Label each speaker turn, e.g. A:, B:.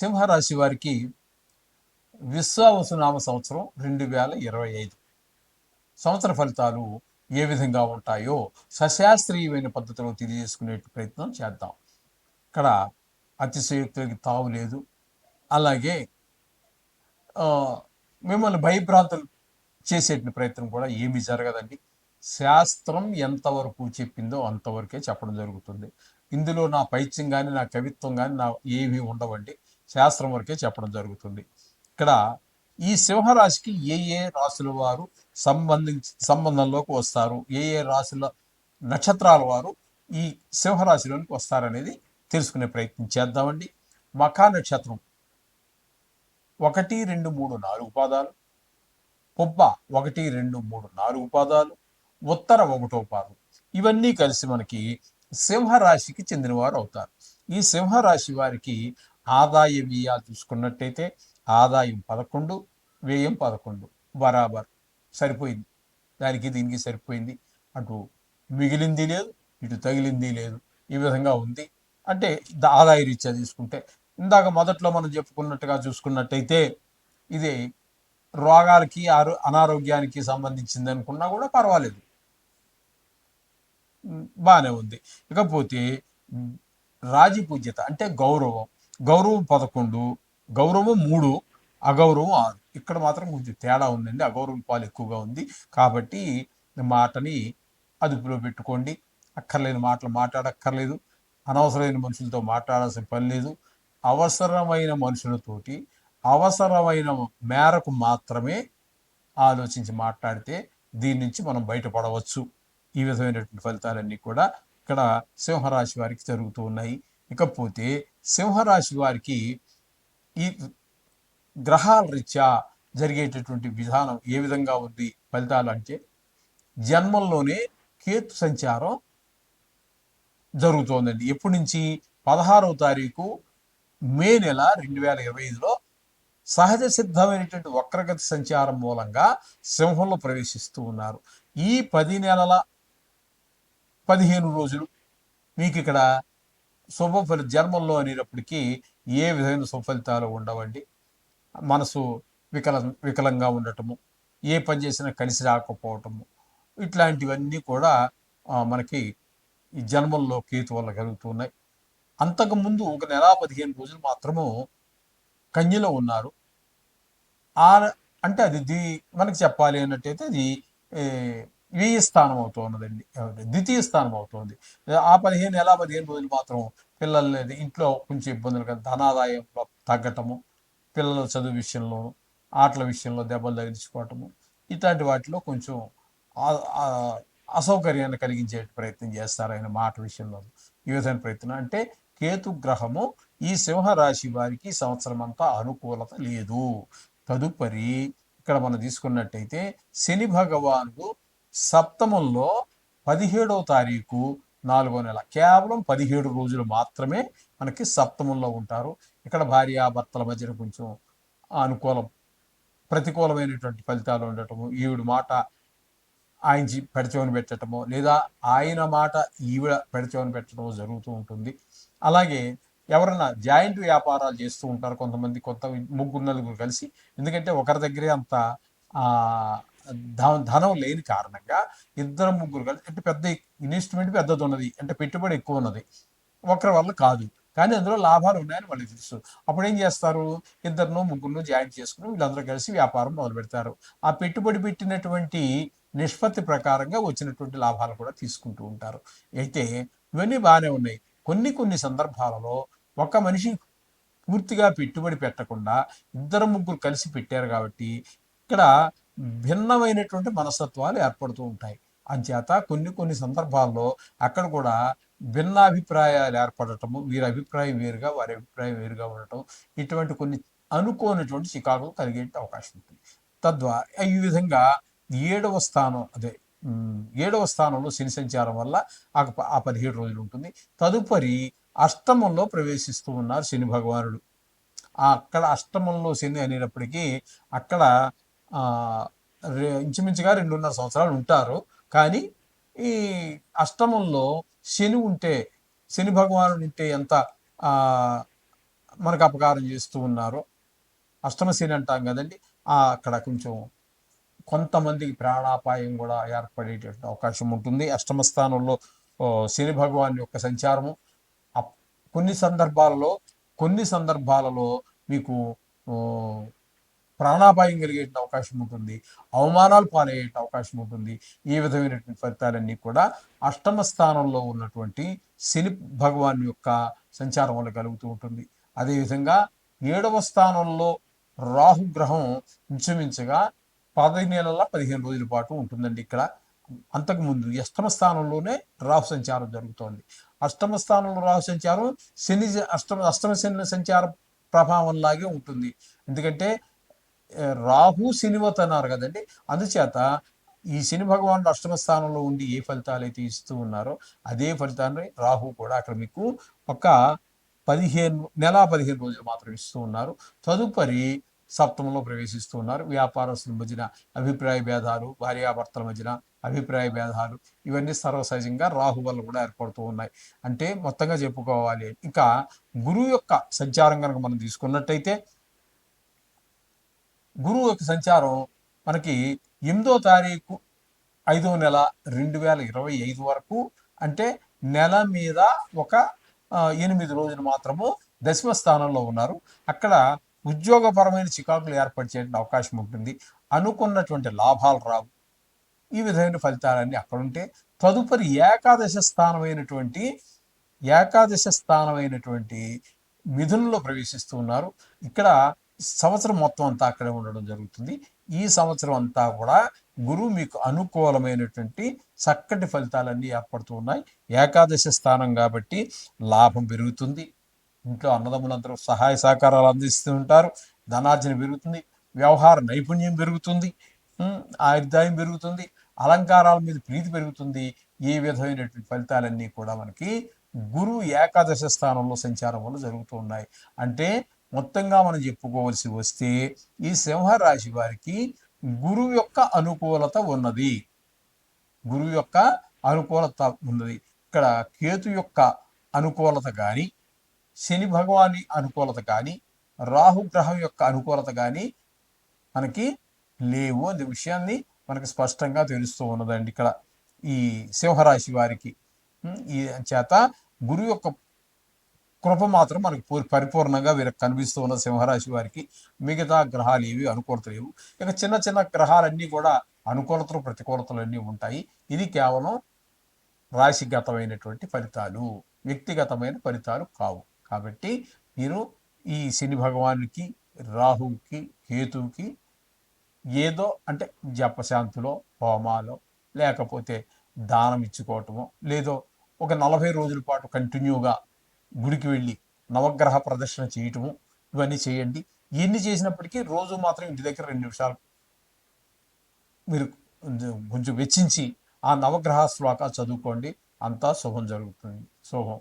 A: సింహరాశి వారికి విశ్వావసునామ సంవత్సరం రెండు వేల ఇరవై ఐదు. సంవత్సర ఫలితాలు ఏ విధంగా ఉంటాయో సశాస్త్రీయమైన పద్ధతిలో తెలియజేసుకునే ప్రయత్నం చేద్దాం. ఇక్కడ అతిశయోక్తులకి తావు లేదు. అలాగే మిమ్మల్ని భయభ్రాంతులు చేసేటి ప్రయత్నం కూడా ఏమీ జరగదండి. శాస్త్రం ఎంతవరకు చెప్పిందో అంతవరకే చెప్పడం జరుగుతుంది. ఇందులో నా పైత్యం కానీ నా కవిత్వం కానీ నా ఏమీ ఉండవండి. శాస్త్రం వరకే చెప్పడం జరుగుతుంది. ఇక్కడ ఈ సింహరాశికి ఏ ఏ రాశుల వారు సంబంధించి సంబంధంలోకి వస్తారు? ఏ ఏ రాశుల నక్షత్రాల వారు ఈ సింహరాశిలోనికి వస్తారనేది తెలుసుకునే ప్రయత్నం చేద్దామండి. మఖా నక్షత్రం. ఒకటి రెండు మూడు నాలుగు పాదాలు. పుబ్బ ఒకటి రెండు మూడు నాలుగు పాదాలు. ఉత్తర ఒకటో పాదం. ఇవన్నీ కలిసి మనకి సింహరాశికి చెందినవారు అవుతారు. ఈ సింహరాశి వారికి ఆదాయ వ్యయాలు చూసుకున్నట్టయితే ఆదాయం పదకొండు వ్యయం పదకొండు. బరాబర్. సరిపోయింది. దానికి దీనికి సరిపోయింది అటు మిగిలింది లేదు ఇటు తగిలింది లేదు. ఈ విధంగా ఉంది. అంటే ఆదాయ రీత్యా తీసుకుంటే ఇందాక మొదట్లో మనం చెప్పుకున్నట్టుగా చూసుకున్నట్టయితే ఇది రోగాలకి ఆరో అనారోగ్యానికి సంబంధించింది అనుకున్నా కూడా పర్వాలేదు. బాగానే ఉంది. ఇకపోతే రాజపూజ్యత అంటే గౌరవం. గౌరవం పదకొండు గౌరవం మూడు అగౌరవం ఆరు. ఇక్కడ మాత్రం కొంచెం తేడా ఉందండి. అగౌరవం పాలు ఎక్కువగా ఉంది. కాబట్టి మాటని అదుపులో పెట్టుకోండి. అక్కర్లేని మాటలు మాట్లాడక్కర్లేదు. అనవసరమైన మనుషులతో మాట్లాడాల్సిన పని లేదు. అవసరమైన మనుషులతోటి అవసరమైన మేరకు మాత్రమే ఆలోచించి మాట్లాడితే దీని నుంచి మనం బయటపడవచ్చు. ఈ విధమైనటువంటి ఫలితాలన్నీ కూడా ఇక్కడ సింహరాశి వారికి జరుగుతూ ఉన్నాయి. ఇకపోతే సింహరాశి వారికి ఈ గ్రహాల రీత్యా జరిగేటటువంటి విధానం ఏ విధంగా ఉంది ఫలితాలు అంటే జన్మంలోనే కేతు సంచారం జరుగుతోందండి. ఎప్పటి నుంచి? పదహారవ తారీఖు మే నెల రెండు వేల ఇరవై ఐదులో సహజ సిద్ధమైనటువంటి వక్రగతి సంచారం మూలంగా సింహంలో ప్రవేశిస్తూ ఉన్నారు. ఈ పది నెలల పదిహేను రోజులు మీకు ఇక్కడ శుభ ఫలి జన్మంలో అనేటప్పటికీ ఏ విధమైన సుఫలితాలు ఉండవండి. మనసు వికల వికలంగా ఉండటము ఏ పని చేసినా కలిసి రాకపోవటము ఇట్లాంటివన్నీ కూడా మనకి ఈ జన్మల్లో కేతు వల్ల కలుగుతున్నాయి. అంతకుముందు ఒక నెల పదిహేను రోజులు మాత్రము కన్యలో ఉన్నారు. ఆ అంటే అది దీ మనకి చెప్పాలి అన్నట్టయితే అది వ్యయ స్థానం అవుతున్నదండి ద్వితీయ స్థానం అవుతుంది ఆ పదిహేను నెల పదిహేను రోజులు మాత్రం పిల్లలు ఇంట్లో కొంచెం ఇబ్బందులు కదా ధనాదాయం తగ్గటము పిల్లల చదువు విషయంలో ఆటల విషయంలో దెబ్బలు తగిలించుకోవటము ఇట్లాంటి వాటిలో కొంచెం అసౌకర్యాన్ని కలిగించే ప్రయత్నం చేస్తారు ఆయన మాట విషయంలో ఈ విధమైన ప్రయత్నం. అంటే కేతు గ్రహము ఈ సింహరాశి వారికి సంవత్సరం అంతా అనుకూలత లేదు. తదుపరి ఇక్కడ మనం తీసుకున్నట్టయితే శని భగవానుడు సప్తమంలో పదిహేడవ తారీఖు నాలుగో నెల. కేవలం పదిహేడు రోజులు మాత్రమే మనకి సప్తమంలో ఉంటారు. ఇక్కడ భార్యాభర్తల మధ్యన కొంచెం అనుకూలం ప్రతికూలమైనటువంటి ఫలితాలు ఉండటము ఈవిడ మాట ఆయన పెడచవని పెట్టడము లేదా ఆయన మాట ఈవిడ పెడచవని పెట్టడము జరుగుతూ ఉంటుంది. అలాగే ఎవరైనా జాయింట్ వ్యాపారాలు చేస్తూ ఉంటారు కొంతమంది కొత్త ముగ్గురు నలుగురు కలిసి. ఎందుకంటే ఒకరి దగ్గరే అంత ధనం లేని కారణంగా ఇద్దరు ముగ్గురు కలిసి అంటే పెద్ద ఇన్వెస్ట్మెంట్ పెద్దది ఉన్నది అంటే పెట్టుబడి ఎక్కువ ఉన్నది. ఒకరి వల్ల కాదు. కానీ అందులో లాభాలు ఉన్నాయని వాళ్ళకి తెలుసు. అప్పుడు ఏం చేస్తారు? ఇద్దరును ముగ్గురును జాయిన్ చేసుకుని వీళ్ళందరూ కలిసి వ్యాపారం మొదలు పెడతారు. ఆ పెట్టుబడి పెట్టినటువంటి నిష్పత్తి ప్రకారంగా వచ్చినటువంటి లాభాలు కూడా తీసుకుంటూ ఉంటారు. అయితే ఇవన్నీ బాగానే ఉన్నాయి. కొన్ని కొన్ని సందర్భాలలో ఒక మనిషి పూర్తిగా పెట్టుబడి పెట్టకుండా ఇద్దరు ముగ్గురు కలిసి పెట్టారు కాబట్టి ఇక్కడ భిన్నమైనటువంటి మనస్తత్వాలు ఏర్పడుతూ ఉంటాయి. అంచేత కొన్ని కొన్ని సందర్భాల్లో అక్కడ కూడా భిన్నాభిప్రాయాలు ఏర్పడటము వీరి అభిప్రాయం వేరుగా వారి అభిప్రాయం వేరుగా ఉండటం ఇటువంటి కొన్ని అనుకోనటువంటి చికాకులు కలిగే అవకాశం ఉంటుంది. తద్వారా ఈ విధంగా ఏడవ స్థానం అదే ఏడవ స్థానంలో శని సంచారం వల్ల ఆ ప- ఆ పదిహేడు రోజులు ఉంటుంది. తదుపరి అష్టమంలో ప్రవేశిస్తూ ఉన్నారు శని భగవానుడు. అక్కడ అష్టమంలో శని అనేటప్పటికీ అక్కడ ఇంచుమించుగా రెండున్నర సంవత్సరాలు ఉంటారు. కానీ ఈ అష్టమంలో శని ఉంటే శని భగవానుడు ఉంటే ఎంత మనకు అపకారం చేస్తూ ఉన్నారు అష్టమ శని అంటాం కదండి అక్కడ కొంచెం కొంతమందికి ప్రాణాపాయం కూడా ఏర్పడేటటువంటి అవకాశం ఉంటుంది. అష్టమ స్థానంలో శని భగవాన్ యొక్క సంచారము కొన్ని సందర్భాలలో కొన్ని సందర్భాలలో మీకు ప్రాణాపాయం కలిగే అవకాశం ఉంటుంది. అవమానాలు పాలయ్యే అవకాశం ఉంటుంది. ఈ విధమైనటువంటి ఫలితాలన్నీ కూడా అష్టమ స్థానంలో ఉన్నటువంటి శని భగవాన్ యొక్క సంచారం వల్ల కలుగుతూ ఉంటుంది. అదేవిధంగా ఏడవ స్థానంలో రాహుగ్రహం ఇంచుమించుగా పదహైదు నెలల పదిహేను రోజుల పాటు ఉంటుందండి ఇక్కడ. అంతకుముందు అష్టమ స్థానంలోనే రాహు సంచారం జరుగుతోంది. అష్టమ స్థానంలో రాహు సంచారం శని అష్టమ అష్టమ శని సంచార ప్రభావం లాగే ఉంటుంది. ఎందుకంటే రాహు శనివత్ అన్నారు కదండి. అందుచేత ఈ శని భగవానుడు అష్టమ స్థానంలో ఉండి ఏ ఫలితాలు అయితే ఇస్తూ ఉన్నారో అదే ఫలితాన్ని రాహు కూడా అక్కడ మీకు ఒక పదిహేను నెల పదిహేను రోజులు మాత్రం ఇస్తూ ఉన్నారు. తదుపరి సప్తమంలో ప్రవేశిస్తూ ఉన్నారు. వ్యాపారస్తుల మధ్యన అభిప్రాయ భేదాలు భార్యాభర్తల మధ్యన అభిప్రాయ భేదాలు ఇవన్నీ సర్వసహజంగా రాహు వల్ల కూడా ఏర్పడుతూ ఉన్నాయి. అంటే మొత్తంగా చెప్పుకోవాలి. ఇంకా గురువు యొక్క సంచారం కనుక మనం తీసుకున్నట్టయితే గురువు యొక్క సంచారం మనకి ఎనిమిదో తారీఖు ఐదో నెల రెండు వేల ఇరవై ఐదు వరకు అంటే నెల మీద ఒక ఎనిమిది రోజులు మాత్రము దశమ స్థానంలో ఉన్నారు. అక్కడ ఉద్యోగపరమైన చికాకులు ఏర్పరిచే అవకాశం ఉంటుంది. అనుకున్నటువంటి లాభాలు రావు. ఈ విధమైన ఫలితాలన్నీ అక్కడ ఉంటే తదుపరి ఏకాదశ స్థానమైనటువంటి ఏకాదశ స్థానమైనటువంటి మిథునంలో ప్రవేశిస్తూ ఉన్నారు. ఇక్కడ సంవత్సరం మొత్తం అంతా అక్కడే ఉండడం జరుగుతుంది. ఈ సంవత్సరం అంతా కూడా గురువు మీకు అనుకూలమైనటువంటి చక్కటి ఫలితాలన్నీ ఏర్పడుతూ ఉన్నాయి. ఏకాదశి స్థానం కాబట్టి లాభం పెరుగుతుంది. ఇంట్లో అన్నదమ్ములందరూ సహాయ సహకారాలు అందిస్తూ ఉంటారు. ధనార్జన పెరుగుతుంది. వ్యవహార నైపుణ్యం పెరుగుతుంది. ఆయుర్దాయం పెరుగుతుంది. అలంకారాల మీద ప్రీతి పెరుగుతుంది. ఈ విధమైనటువంటి ఫలితాలన్నీ కూడా మనకి గురువు ఏకాదశ స్థానంలో సంచారం వల్ల జరుగుతూ ఉన్నాయి. అంటే మొత్తంగా మనం చెప్పుకోవాల్సి వస్తే ఈ సింహరాశి వారికి గురువు యొక్క అనుకూలత ఉన్నది. గురువు యొక్క అనుకూలత ఉన్నది. ఇక్కడ కేతు యొక్క అనుకూలత కానీ శని భగవాని అనుకూలత కానీ రాహు గ్రహం యొక్క అనుకూలత కానీ మనకి లేవు అనే విషయాన్ని మనకి స్పష్టంగా తెలుస్తూ ఉన్నదండి ఇక్కడ ఈ సింహరాశి వారికి. ఈ చేత గురువు యొక్క కృప మాత్రం మనకి పూర్- పరిపూర్ణంగా వీరికి కనిపిస్తూ ఉన్న సింహరాశి వారికి మిగతా గ్రహాలు ఏవి అనుకూలత లేవు. ఇక చిన్న చిన్న గ్రహాలన్నీ కూడా అనుకూలతలు ప్రతికూలతలు అన్నీ ఉంటాయి. ఇది కేవలం రాశిగతమైనటువంటి ఫలితాలు వ్యక్తిగతమైన ఫలితాలు కావు. కాబట్టి మీరు ఈ శని భగవానుకి రాహువుకి కేతువుకి ఏదో అంటే జపశాంతిలో హోమాలో లేకపోతే దానం ఇచ్చుకోవటమో లేదో ఒక నలభై రోజుల పాటు కంటిన్యూగా గుడికి వెళ్ళి నవగ్రహ ప్రదర్శన చేయటము ఇవన్నీ చేయండి. ఇవన్నీ చేసినప్పటికీ రోజు మాత్రం ఇంటి దగ్గర రెండు నిమిషాలు మీరు కొంచెం వెచ్చించి ఆ నవగ్రహ శ్లోకాలు చదువుకోండి. అంతా శుభం జరుగుతుంది. శుభం.